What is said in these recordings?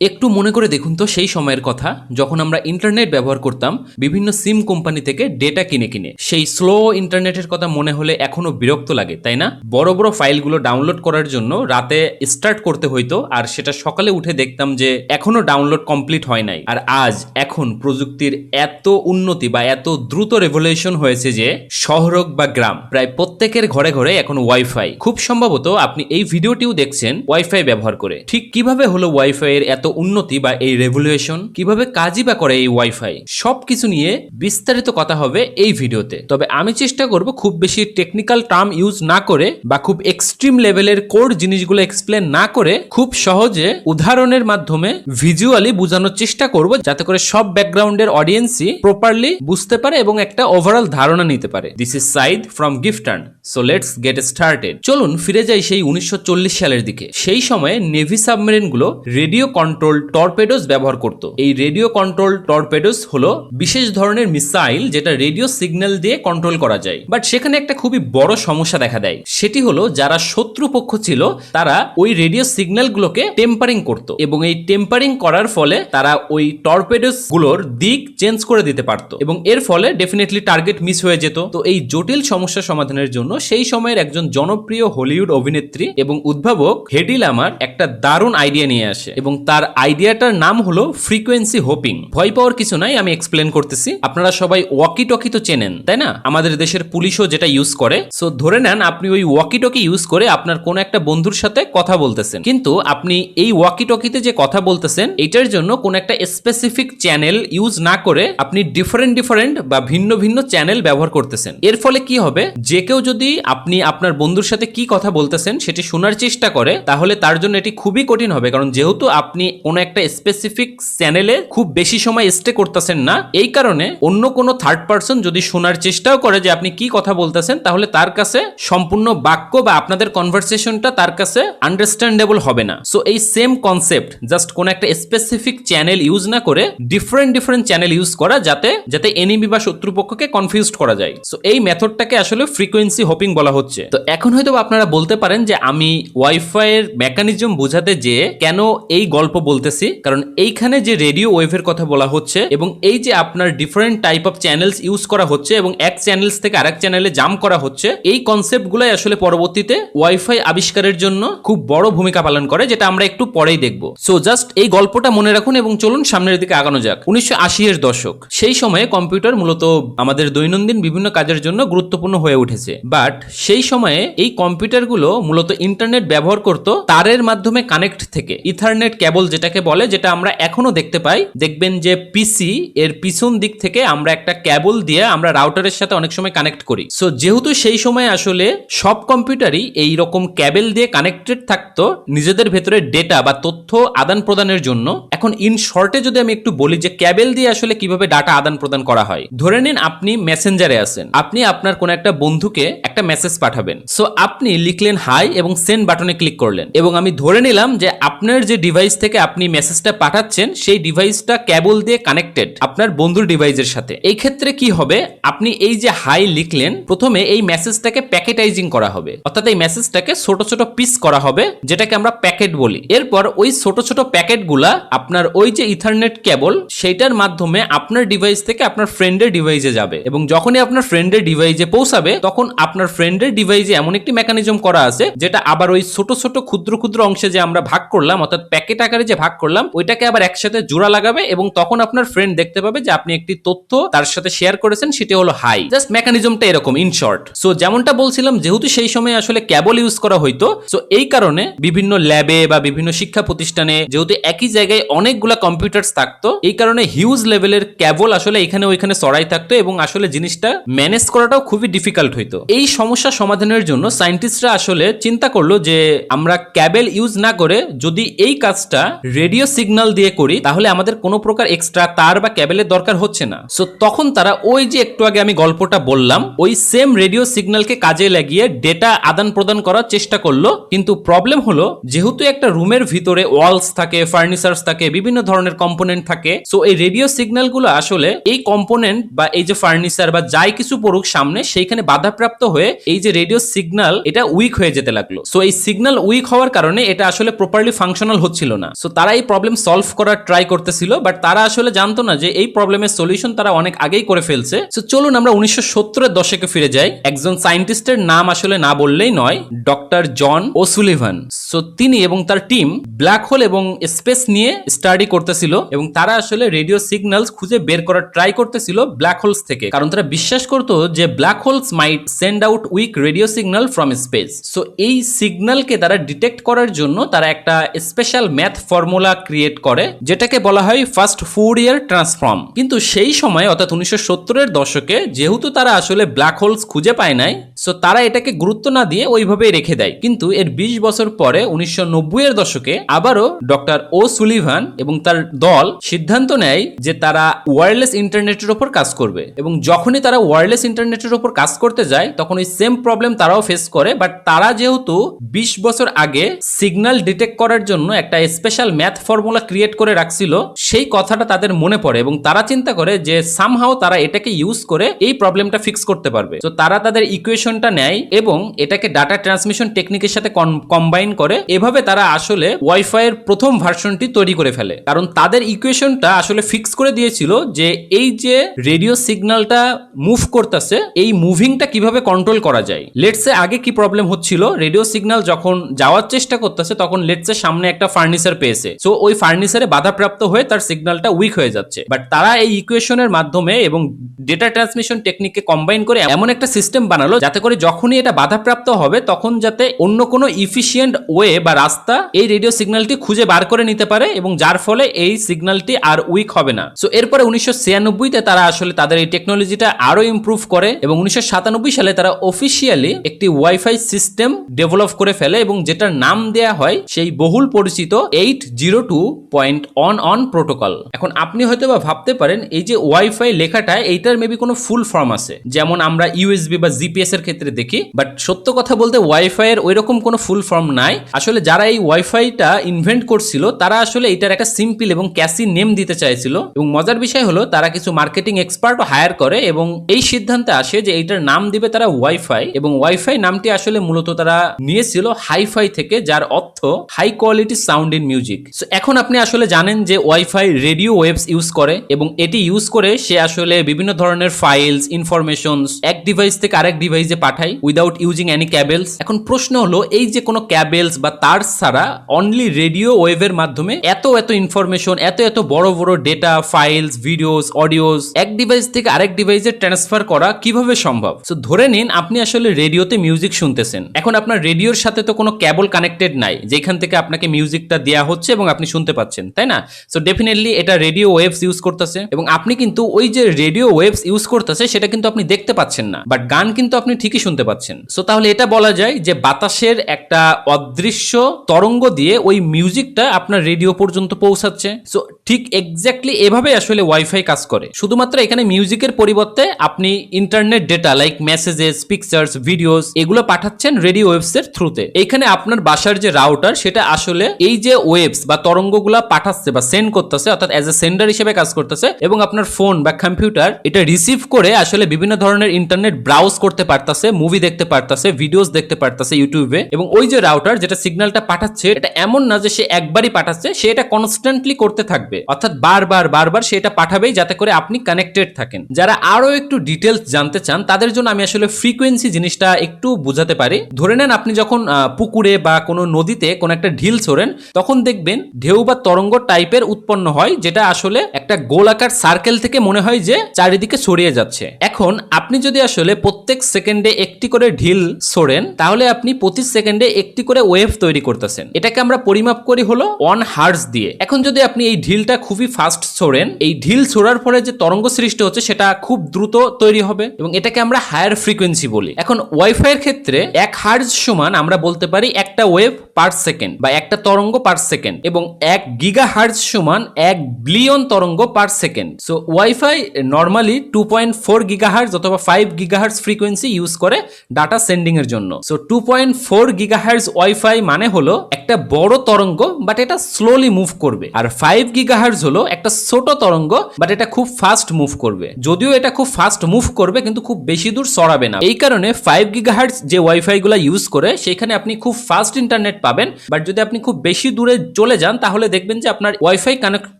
একটু মনে করে দেখুন তো সেই সময়ের কথা, যখন আমরা ইন্টারনেট ব্যবহার করতাম, বিভিন্ন সিম কোম্পানি থেকে ডেটা কিনে কিনে। সেই স্লো ইন্টারনেটের কথা মনে হলে এখনও বিরক্ত লাগে, তাই না? বড় বড় ফাইলগুলো ডাউনলোড করার জন্য রাতে স্টার্ট করতে হইতো, আর সেটা সকালে উঠে দেখতাম যে এখনও ডাউনলোড কমপ্লিট হয় নাই। আর আজ, এখন প্রযুক্তির এত উন্নতি বা এত দ্রুত রেভলিউশন হয়েছে যে শহর হোক বা গ্রাম, প্রায় প্রত্যেকের ঘরে ঘরে এখন ওয়াইফাই খুব সম্ভবত আপনি এই ভিডিওটিও দেখছেন ওয়াইফাই ব্যবহার করে। ঠিক কীভাবে হলো ওয়াইফাই এর এত উন্নতি বা এই রেভলিউশন কীভাবে কাজই বা করে এই ওয়াইফাই সবকিছু নিয়ে বিস্তারিত কথা হবে এই ভিডিওতে। তবে আমি চেষ্টা করব খুব বেশি টেকনিক্যাল টার্ম ইউজ না করে বা খুব এক্সট্রিম লেভেলের কোড জিনিসগুলো এক্সপ্লেন না করে খুব সহজে উদাহরণের মাধ্যমে ভিজুয়ালি বোঝানোর চেষ্টা করব যাতে করে সব ব্যাকগ্রাউন্ডের অডিয়েন্সই প্রপারলি বুঝতে পারে এবং একটা ওভারঅল ধারণা নিতে পারে। দিস ইজ সাইড ফ্রম গিফটার্ন সো লেটস গেট স্টার্টেড চলুন ফিরে যাই সেই উনিশশো চল্লিশ সালের দিকে। সেই সময়ে নেভি সাবমেরিনগুলো রেডিও কন্ট্রোল টর্পেডোস ব্যবহার করত। এই রেডিও কন্ট্রোল টর্পেডোস হলো বিশেষ ধরনের মিসাইল যেটা রেডিও সিগন্যাল দিয়ে কন্ট্রোল করা যায়। বাট সেখানে একটা খুবই বড় সমস্যা দেখা দেয়। সেটি হলো যারা শত্রু পক্ষ ছিল, তারা ওই রেডিও সিগন্যাল গুলোকে টেম্পারিং করত এবং এই টেম্পারিং করার ফলে তারা ওই টর্পেডোসগুলোর দিক চেঞ্জ করে দিতে পারত এবং এর ফলে ডেফিনেটলি টার্গেট মিস হয়ে যেত। তো এই জটিল সমস্যা সমাধানের জন্য সেই সময়ের একজন জনপ্রিয় হলিউড অভিনেত্রী এবং উদ্ভাবক হেডি লামার একটা দারুণ আইডিয়া নিয়ে আসে এবং তার আইডিয়াটার নাম হলো ফ্রিকোয়েন্সি হোপিং। ভয় পাওয়ার কিছু নাই, আমি এক্সপ্লেন করতেছি। আপনারা সবাই ওয়াকি টকি তো চেনেন, তাই না? আমাদের দেশের পুলিশও যেটা ইউজ করে। সো ধরে নেন আপনি ওই ওয়াকি টকি ইউজ করে আপনার কোন একটা বন্ধুর সাথে কথা বলতেছেন। কিন্তু আপনি এই ওয়াকি টকিতে যে কথা বলতেছেন, এটার জন্য কোন একটা স্পেসিফিক চ্যানেল ইউজ না করে আপনি ডিফারেন্ট ডিফারেন্ট বা ভিন্ন ভিন্ন চ্যানেল ব্যবহার করতেছেন। এর ফলে কি হবে? যে কেউ যদি আপনি আপনার বন্ধুর সাথে কি কথা বলতেছেন, সেটি শোনার চেষ্টা করে, তাহলে তার জন্য এটি খুবই কঠিন হবে। কারণ যেহেতু আপনি কোনো একটা স্পেসিফিক চ্যানেলে খুব বেশি সময় স্টে করতেছেন না। এই কারণে অন্য কোনো থার্ড পার্সন যদি শোনার চেষ্টাও করে যে আপনি কি কথা বলতেছেন, তাহলে তার কাছে সম্পূর্ণ বাক্য বা আপনাদের কনভারসেশনটা তার কাছে আন্ডারস্ট্যান্ডেবল হবে না। সো এই সেম কনসেপ্ট জাস্ট কোন একটা স্পেসিফিক চ্যানেল ইউজ না করে ডিফারেন্ট ডিফারেন্ট চ্যানেল ইউজ করা যাতে যাতে এনিমি বা শত্রুপক্ষকে কনফিউজ করা যায়। সো এই মেথডটাকে আসলে ফ্রিকোয়েন্সি হপিং বলা হচ্ছে। তো এখন হয়তো আপনারা বলতে পারেন যে আমি ওয়াইফাই এর মেকানিজম বোঝাতে যে কেন এই গল্প বলতেছি, কারণ এইখানে যে রেডিও ওয়েভের কথা বলা হচ্ছে এবং এই যে আপনার different type of channels use করা হচ্ছে এবং এক চ্যানেলস থেকে আরেক চ্যানেলে জাম করা হচ্ছে, এই কনসেপ্ট গুলাই আসলে পরবর্তীতে ওয়াইফাই আবিষ্কারের জন্য খুব বড় ভূমিকা পালন করে, যেটা আমরা একটু পরেই দেখব। সো জাস্ট এই গল্পটা মনে রাখুন এবং চলুন সামনের দিকে আগানো যাক। উনিশশো আশি এর দশক, সেই সময়ে কম্পিউটার মূলত আমাদের দৈনন্দিন বিভিন্ন কাজের জন্য গুরুত্বপূর্ণ হয়ে উঠেছে। বাট সেই সময়ে এই কম্পিউটারগুলো মূলত ইন্টারনেট ব্যবহার করত তারের মাধ্যমে কানেক্ট থেকে ইথারনেট কেবল যেটাকে বলে, যেটা আমরা এখনও দেখতে পাই, দেখবেন যে পিসি এর পিছন দিক থেকে আমরা একটা ক্যাবল দিয়ে আমরা রাউটারের সাথে অনেক সময় কানেক্ট করি। সো যেহেতু সেই সময় আসলে সব কম্পিউটারই এই রকম ক্যাবেল দিয়ে কানেক্টেড থাকতো নিজেদের ভেতরে ডেটা বা তথ্য আদান প্রদানের জন্য, এখন ইন শর্টে যদি আমি একটু বলি যে ক্যাবেল দিয়ে আসলে কীভাবে ডাটা আদান প্রদান করা হয়, ধরে নিন আপনি মেসেঞ্জারে আছেন, আপনি আপনার কোন একটা বন্ধুকে একটা মেসেজ পাঠাবেন। সো আপনি লিখলেন হাই এবং সেন্ড বাটনে ক্লিক করলেন। এবং আমি ধরে নিলাম যে আপনার যে ডিভাইস থেকে আপনি মেসেজটা পাঠাচ্ছেন, সেই ডিভাইসটা কেবল দিয়ে কানেক্টেড আপনার বন্ধুর ডিভাইসের সাথে। এই ক্ষেত্রে কি হবে? আপনি এই যে হাই লিখলেন, প্রথমে এই মেসেজটাকে প্যাকেটাইজিং করা হবে। অর্থাৎ এই মেসেজটাকে ছোট ছোট পিস করা হবে, যেটাকে আমরা প্যাকেট বলি। এরপর ওই ছোট ছোট প্যাকেটগুলা আপনার ওই যে ইথারনেট কেবল সেইটার মাধ্যমে আপনার ডিভাইস থেকে আপনার ফ্রেন্ডের ডিভাইসে যাবে। এবং যখনই আপনার ফ্রেন্ডের ডিভাইসে পৌঁছাবে, তখন আপনার ফ্রেন্ডের ডিভাইসে এমন একটি মেকানিজম করা আছে, যেটা আবার ওই ছোট ছোট ক্ষুদ্র ক্ষুদ্র অংশে যে আমরা ভাগ করলাম, অর্থাৎ প্যাকেট আকারে যে ভাগ করলাম, ওইটাকে আবার একসাথে জোড়া লাগাবে এবং তখন আপনার ফ্রেন্ড দেখতে পাবে যে আপনি একটি তথ্য তার সাথে শেয়ার করেছেন, সেটি হলো হাই জাস্ট মেকানিজমটা এরকম ইন শর্ট সো যেমনটা বলছিলাম, যেহেতু সেই সময় আসলে কেবল ইউজ করা হইতো সো এই কারণে বিভিন্ন ল্যাবে বা বিভিন্ন শিক্ষা প্রতিষ্ঠানে যেহেতু একই জায়গায় অনেকগুলা কম্পিউটার থাকতো, এই কারণে হিউজ লেভেলের কেবল আসলে এখানে ওইখানে সরাই থাকতো এবং আসলে জিনিসটা ম্যানেজ করাটাও খুবই ডিফিকাল্ট হইতো। এই সমস্যা সমাধানের জন্য সায়েন্টিস্টরা আসলে চিন্তা করল যে আমরা ক্যাবেল ইউজ না করে যদি এই কাজটা রেডিও সিগন্যাল দিয়ে করি, তাহলে আমাদের কোনো প্রকার এক্সট্রা তার বা ক্যাবেলের দরকার হচ্ছে না। সো তখন তারা ওই যে একটু আগে আমি গল্পটা বললাম, ওই সেম রেডিও সিগন্যালকে কাজে লাগিয়ে ডেটা আদান প্রদান করার চেষ্টা করল, কিন্তু প্রবলেম হলো যেহেতু একটা রুমের ভিতরে ওয়ালস থাকে ফার্নিচার্স থাকে, বিভিন্ন ধরনের কম্পোনেন্ট থাকে সো এই রেডিও সিগন্যালগুলো আসলে এই কম্পোনেন্ট বা এই যে ফার্নিচার বা যাই কিছু পড়ুক সামনে, সেইখানে বাধাপ্রাপ্ত হয়ে এই যে রেডিও সিগন্যাল এটা উইক হয়ে যেতে লাগল। সো এই সিগন্যাল উইক হওয়ার কারণে এটা আসলে প্রপারলি ফাংশনাল হচ্ছিল না। সো তারা এই প্রবলেম সলভ করার ট্রাই করতেছিল বাট তারা আসলে জানতো না যে এই প্রবলেমের সলিউশন তারা অনেক আগেই করে ফেলছে। সো চলুন আমরা উনিশশো সত্তরের দশকে ফিরে যাই। একজন সায়েন্টিস্টের নাম আসলে না বললেই নয় ডক্টর জন ওসুলিভান সো তিনি এবং তার টিম ব্ল্যাক হোল এবং স্পেস নিয়ে স্টাডি করতেছিল এবং তারা আসলে রেডিও সিগন্যালস খুঁজে বের করার ট্রাই করতেছিল ব্ল্যাক হোলস থেকে। কারণ তারা বিশ্বাস করতো যে black holes might send out weak radio signal from space so এই সিগন্যালকে তারা ডিটেক্ট করার জন্য তারা একটা স্পেশাল ম্যাথ ফর্মুলা ক্রিয়েট করে, যেটাকে বলা হয় ফার্স্ট ফোর ফুরিয়ার ট্রান্সফর্ম কিন্তু সেই সময়, অর্থাৎ উনিশশো সত্তরের দশকে, যেহেতু তারা আসলে ব্ল্যাক হোলস খুঁজে পায় নাই সো তারা এটাকে গুরুত্ব না দিয়ে ওইভাবেই রেখে দেয়। কিন্তু এর বিশ বছর পরে, উনিশশো নব্বই এর দশকে, আবারও ডক্টর ও সুলিভান এবং তার দল সিদ্ধান্ত নেয় যে তারা ওয়্যারলেস ইন্টারনেটের ওপর কাজ করবে। এবং যখনই তারা ওয়্যারলেস ইন্টারনেটের ওপর কাজ করতে যায়, তখন ওই সেম প্রবলেম তারাও ফেস করে। বাট তারা যেহেতু বিশ বছর আগে সিগন্যাল ডিটেক্ট করার জন্য একটা স্পেশাল ম্যাথ ফর্মুলা ক্রিয়েট করে রাখছিল, সেই কথাটা তাদের মনে পড়ে এবং তারা চিন্তা করে যে সামহাও তারা এটাকে ইউজ করে এই প্রবলেমটা ফিক্স করতে পারবে। তো তারা তাদের ইকুয়েশনটা নেয় এবং এটাকে ডাটা ট্রান্সমিশন টেকনিকের সাথে কম্বাইন করে, এভাবে তারা আসলে ওয়াইফাই এর প্রথম ভার্সনটি তৈরি করে ফেলে। কারণ তাদের ইকুয়েশনটা আসলে ফিক্স করে দিয়েছিল যে এই যে রেডিও সিগন্যালটা মুভ করতেছে, এই মুভিংটা কীভাবে কন্ট্রোল করা যায়? লেটসে আগে কি প্রবলেম হচ্ছিল? রেডিও সিগন্যাল যখন যাওয়ার চেষ্টা করতেছে, তখন লেটসে সামনে একটা ফার্নিচার পেয়েছে সো ওই ফার্নিচারে বাধাপ্রাপ্ত হয়ে তার সিগন্যালটা উইক হয়ে যাচ্ছে। বাট তারা এই ইকুয়েশনের মাধ্যমে এবং ডেটা ট্রান্সমিশন টেকনিককে কম্বাইন করে এমন একটা সিস্টেম বানালো যাতে করে যখনই এটা বাধাপ্রাপ্ত হবে, তখন যাতে অন্য কোনো ইফিসিয়েন্ট ওয়ে বা রাস্তা এই রেডিও সিগন্যালটি খুঁজে বার করে নিতে পারে এবং যার ফলে এই সিগন্যালটি আর উইক হবে না। সো এরপরে উনিশশো ছিয়ানব্বইতে তারা আসলে তাদের এই টেকনোলজিটা আরও ইমপ্রুভ করে এবং উনিশশো সাতানব্বই সালে তারা অফিসিয়ালি একটি ওয়াইফাই সিস্টেম ডেভেলপ করে ফেলে এবং যেটার নাম দেয়া হয় সেই বহুল পরিচিত eight zero two point one one protocol এখন আপনি হয়তো বা ভাবতে পারেন, এই যে ওয়াইফাই লেখাটা, এইটার মেবি কোনো ফুল ফর্ম আছে। যেমন আমরা ইউএসবি বা জিপিএস এর ক্ষেত্রে দেখি বাট সত্য কথা বলতে ওয়াইফাই এর ওইরকম কোনো ফুল ফর্ম নাই। আসলে যারা এই ওয়াইফাইটা ইনভেন্ট করছিল, তারা আসলে এটার একটা সিম্পল এবং ক্যাসি নেম দিতে চাইছিল। এবং মজার বিষয় হলো, তারা কিছু মার্কেটিং এক্সপার্টও হায়ার করে, এবং এই সিদ্ধান্তে আসে যে এইটার নাম দিবে তারা ওয়াইফাই এবং ওয়াইফাই নামটি আসলে মূলত তারা নিয়েছিল হাইফাই থেকে, যার অর্থ high quality sound in music so এখন আপনি আসলে জানেন যে ওয়াইফাই রেডিও ওয়েবস ইউজ করে এবং এটি ইউজ করে সে আসলে বিভিন্ন ধরনের ফাইলস ইনফরমেশন এক ডিভাইস থেকে আরেক ডিভাইসে পাঠায় উইদাউট ইউজিং এনি ক্যাবেলস এখন প্রশ্ন হলো, এই যে কোনো ক্যাবেলস বা তার ছাড়া অনলি রেডিও ওয়েভের মাধ্যমে এত এত ইনফরমেশন এত এত বড় বড় ডেটা ফাইলস ভিডিওস অডিওস এক ডিভাইস থেকে আরেক ডিভাইসে ট্রান্সফার করা কীভাবে সম্ভব? সো ধরে নিন আপনি আসলে রেডিওতে মিউজিক শুনতেছেন। এখন আপনার রেডিওর সাথে তো কোনো ক্যাবল কানেক্টেড নাই যেখান থেকে আপনাকে মিউজিকটা দেওয়া হচ্ছে এবং আপনি শুনতে পাচ্ছেন, তাই না? সো ডেফিনেটলি এটা রেডিও ওয়েভস ইউজ করতেছে এবং আপনি কিন্তু ওই যে রেডিও ওয়েভস ইউজ করতেছে, সেটা কিন্তু আপনি দেখতে পাচ্ছেন না বাট গান কিন্তু আপনি ঠিকই শুনতে পাচ্ছেন। সো তাহলে এটা বলা যায় যে বাতাসের একটা অদৃশ্য তরঙ্গ দিয়ে ওই মিউজিকটা আপনার রেডিও পর্যন্ত পৌঁছাচ্ছে। সো ঠিক এক্স্যাক্টলি এভাবে আসলে ওয়াইফাই কাজ করে। শুধুমাত্র এখানে মিউজিকের পরিবর্তে আপনি internet data like messages pictures videos এগুলো পাঠাচ্ছেন রেডিও ওয়েবস এর থ্রুতে এখানে আপনার বাসার যে রাউটার সেটা আসলে এই যে ওয়েবস বা তরঙ্গগুলা পাঠাচ্ছে বা সেন্ড করতেছে, অর্থাৎ অ্যাজ এ সেন্ডার হিসেবে কাজ করতেছে, এবং আপনার ফোন বা কম্পিউটার এটা রিসিভ করে আসলে বিভিন্ন ধরনের ইন্টারনেট ব্রাউজ করতে পারতাছে মুভি দেখতে পারতাছে ভিডিওস দেখতে পারতাছে ইউটিউবে এবং ওই যে রাউটার যেটা সিগন্যালটা পাঠাচ্ছে, এটা এমন না যে সে একবারই পাঠাচ্ছে, সে এটা কনস্ট্যান্টলি করতে থাকবে। অর্থাৎ বারবার বারবার সে এটা পাঠাবেই যাতে করে আপনি কানেক্টেড থাকেন। যারা আরও একটু ডিটেলস জানতে চান, তাদের জন্য আমি আসলে ফ্রিকোয়েন্সি জিনিসটা একটু বোঝাতে পারি। ধরে নেন আপনি যখন পুকুরে বা কোনো নদীতে কোনো একটা ঢিল ছোড়েন, তখন দেখবেন ঢেউ বা তরঙ্গ টাইপের উৎপন্ন হয়, যেটা আসলে একটা গোলাকার সার্কেল থেকে মনে হয় যে চারিদিকে ছড়িয়ে যাচ্ছে। এখন আপনি যদি আসলে প্রত্যেক সেকেন্ডে একটি করে ঢিল ছোড়েন, তাহলে আপনি প্রতি সেকেন্ডে একটি করে ওয়েভ তৈরি করতেছেন। এটাকে আমরা পরিমাপ করি হলো ওয়ান হার্স দিয়ে। এখন যদি আপনি এই ঢিলটা খুবই ফাস্ট ছোড়েন, এই ঢিল ছোড়ার পরে যে তরঙ্গ সৃষ্টি হচ্ছে, সেটা খুব দ্রুত তৈরি হবে এবং এটাকে আমরা হায়ার ফ্রিকোয়েন্সি বলি। এখন ওয়াইফাই এর ক্ষেত্রে এক হার্জ সমান আমরা বলতে পারি একটা ওয়েভ পার সেকেন্ড বা একটা তরঙ্গ পার সেকেন্ড এবং এক গিগা হার্জ সমান এক বিলিয়ন তরঙ্গ per second so wifi normally two point four giga hertz অথবা five giga hertz frequency use করে ডাটা সেন্ডিং এর জন্য। So two point four giga hertz wifi মানে হলো একটা বড় তরঙ্গ বাট এটা স্লোলি মুভ করবে। আর ফাইভ গিগা হার্জ হলো একটা ছোট তরঙ্গ বাট এটা খুব ফাস্ট মুভ করবে। যদিও এটা খুব ফাস্ট মুভ করবে, কিন্তু খুব বেশি দূর সরাবে না। এই কারণে ফাইভ গিগা হার্জ যে ওয়াইফাই গুলা ইউজ করে, সেখানে আপনি খুব ফাস্ট ইন্টারনেট পাবেন বাট যদি আপনি খুব বেশি দূরে চলে যান, তাহলে দেখবেন যে আপনার ওয়াইফাই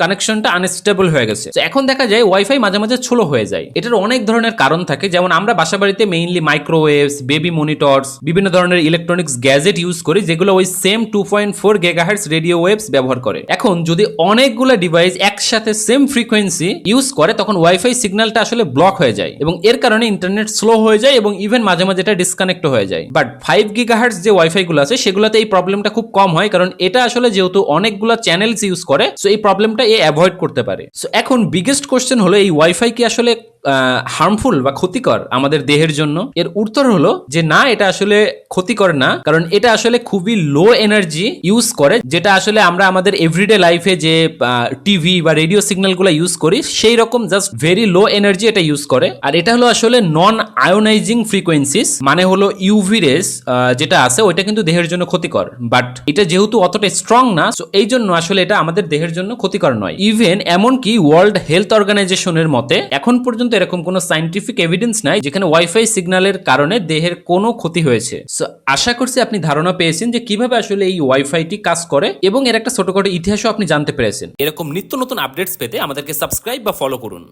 কানেকশনটা আনস্টেবল হয়ে গেছে। এখন দেখা যায় ওয়াইফাই মাঝে মাঝে ছোলো হয়ে যায়। এটার অনেক ধরনের কারণ থাকে। যেমন আমরা বাসা বাড়িতে মেইনলি মাইক্রোওয়েভস বেবি মনিটরস বিভিন্ন ধরনের ইলেকট্রনিক্স গ্যাজেট ইউজ করি, যেগুলো ওই same two point four gigahertz radio waves ব্যবহার করে। এখন যদি অনেকগুলো ডিভাইস একসাথে সেম ফ্রিকোয়েন্সি ইউজ করে, তখন ওয়াইফাই সিগন্যালটা আসলে ব্লক হয়ে যায় এবং এর কারণে ইন্টারনেট স্লো হয়ে যায় এবং ইভেন মাঝে মাঝে এটা ডিসকানেক্ট হয়ে যায়। বাট ফাইভ গিগাহার্স যে ওয়াইফাই গুলো আছে, সেগুলোতে এই প্রবলেমটা খুব কম হয়, কারণ এটা আসলে যেহেতু অনেকগুলো চ্যানেলস ইউজ করে সো এই প্রবলেমটা এ অ্যাভয়েড করতে পারে। সো এখন বিগেস্ট কোশ্চেন হলো, এই ওয়াইফাই কি আসলে হার্মফুল বা ক্ষতিকর আমাদের দেহের জন্য, এর উত্তর হলো যে না, এটা আসলে ক্ষতিকর না, কারণ এটা আসলে খুবই লো এনার্জি ইউজ করে, যেটা আসলে আমরা আমাদের এভরিডে লাইফে যে টিভি বা রেডিও সিগন্যালগুলো ইউজ করি, সেই রকম জাস্ট ভেরি লো এনার্জি এটা ইউজ করে। আর এটা হলো আসলে নন আয়োনাইজিং ফ্রিকোয়েন্সিস মানে হলো ইউভি রেস যেটা আছে, ওইটা কিন্তু দেহের জন্য ক্ষতিকর। বাট এটা যেহেতু অতটা স্ট্রং না সো এই জন্য আসলে এটা আমাদের দেহের জন্য ক্ষতিকর নয়। ইভেন এমনকি ওয়ার্ল্ড হেলথ অর্গানাইজেশনের মতে, এখন পর্যন্ত এরকম কোনো সাইন্টিফিক এভিডেন্স নাই, যেখানে ওয়াইফাই সিগন্যালের কারণে দেহের কোনো ক্ষতি হয়েছে। সো আশা করছি আপনি ধারণা পেয়েছেন যে কীভাবে আসলে এই ওয়াইফাইটি কাজ করে এবং এর একটা ছোটখাটো ইতিহাসও আপনি জানতে পেরেছেন। এরকম নিত্য নতুন আপডেটস পেতে আমাদেরকে সাবস্ক্রাইব বা ফলো করুন।